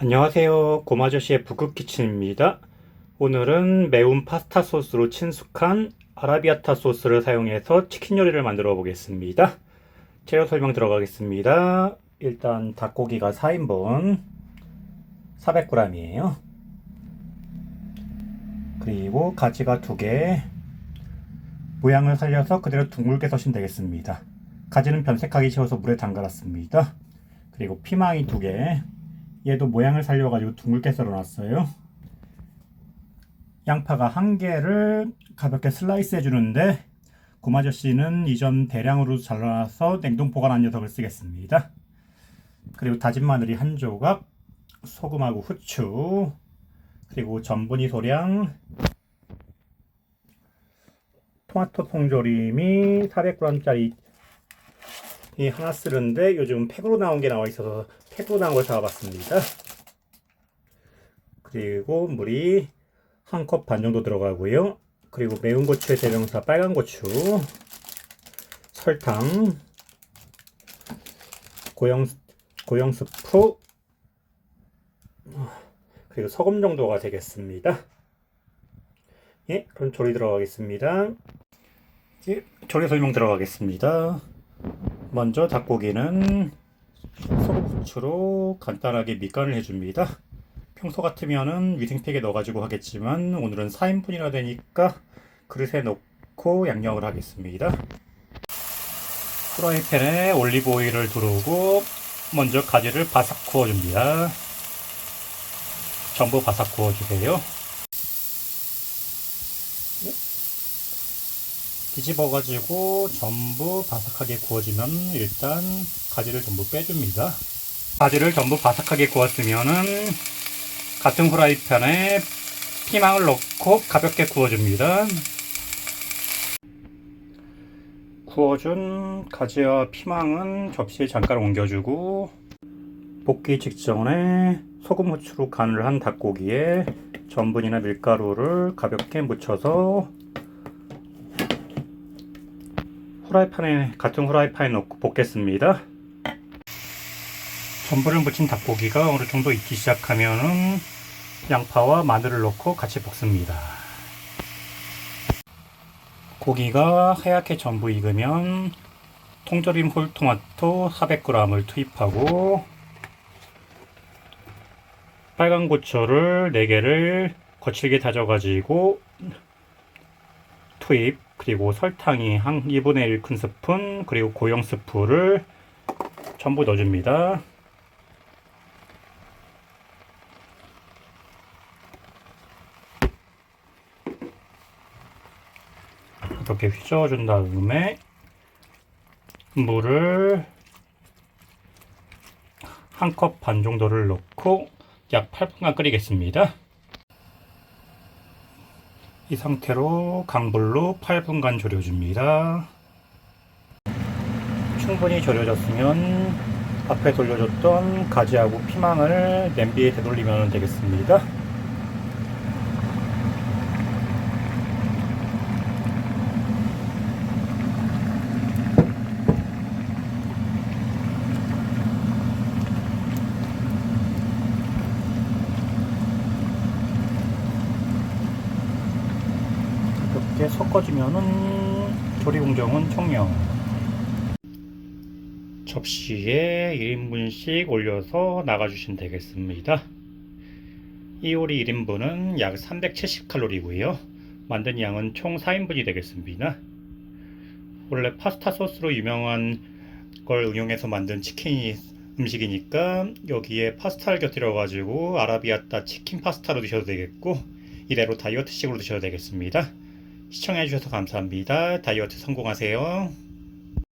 안녕하세요. 고마저씨의 북극키친입니다. 오늘은 매운 파스타 소스로 친숙한 아라비아타 소스를 사용해서 치킨 요리를 만들어 보겠습니다. 재료 설명 들어가겠습니다. 일단 닭고기가 4인분 400g이에요. 그리고 가지가 2개 모양을 살려서 그대로 둥글게 써시면 되겠습니다. 가지는 변색하기 쉬워서 물에 담가놨습니다. 그리고 피망이 2개 얘도 모양을 살려가지고 둥글게 썰어놨어요. 양파가 한 개를 가볍게 슬라이스 해주는데 고마저씨는 이전 대량으로 잘라서 냉동 보관한 녀석을 쓰겠습니다. 그리고 다진 마늘이 한 조각, 소금하고 후추, 그리고 전분이 소량, 토마토 통조림이 400g짜리 이 하나 쓰는데 요즘 팩으로 나온 게 나와 있어서 팩으로 나온 걸 사와봤습니다. 그리고 물이 한 컵 반 정도 들어가고요. 그리고 매운 고추의 대명사 빨간 고추, 설탕, 고영 고영 스프, 그리고 소금 정도가 되겠습니다. 예, 그럼 조리 들어가겠습니다. 예, 조리 설명 들어가겠습니다. 먼저 닭고기는 소금 후추로 간단하게 밑간을 해줍니다. 평소 같으면은 위생팩에 넣어가지고 하겠지만 오늘은 4인분이나 되니까 그릇에 넣고 양념을 하겠습니다. 프라이팬에 올리브 오일을 두르고 먼저 가지를 바삭 구워줍니다. 전부 바삭 구워주세요. 뒤집어가지고 전부 바삭하게 구워지면 일단 가지를 전부 빼줍니다. 가지를 전부 바삭하게 구웠으면은 같은 후라이팬에 피망을 넣고 가볍게 구워줍니다. 구워준 가지와 피망은 접시에 잠깐 옮겨주고 볶기 직전에 소금 후추로 간을 한 닭고기에 전분이나 밀가루를 가볍게 묻혀서 후라이팬에 같은 후라이팬에 넣고 볶겠습니다. 전분을 묻힌 닭고기가 어느 정도 익기 시작하면은 양파와 마늘을 넣고 같이 볶습니다. 고기가 하얗게 전부 익으면 통조림 홀토마토 400g을 투입하고 빨간 고추를 4개를 거칠게 다져가지고 투입 그리고 설탕이 한 2분의 1큰 스푼 그리고 고영 스프를 전부 넣어줍니다. 이렇게 휘저어준 다음에 물을 한 컵 반 정도를 넣고 약 8분간 끓이겠습니다. 이 상태로 강불로 8분간 졸여줍니다. 충분히 졸여졌으면 앞에 돌려줬던 가지하고 피망을 냄비에 되돌리면 되겠습니다. 섞어주면은 조리 공정은 총명. 접시에 1인분씩 올려서 나가주시면 되겠습니다. 이 요리 1인분은 약 370칼로리고요. 만든 양은 총 4인분이 되겠습니다. 원래 파스타 소스로 유명한 걸 응용해서 만든 치킨 음식이니까 여기에 파스타를 곁들여 가지고 아라비아따 치킨 파스타로 드셔도 되겠고 이대로 다이어트식으로 드셔도 되겠습니다. 시청해주셔서 감사합니다. 다이어트 성공하세요.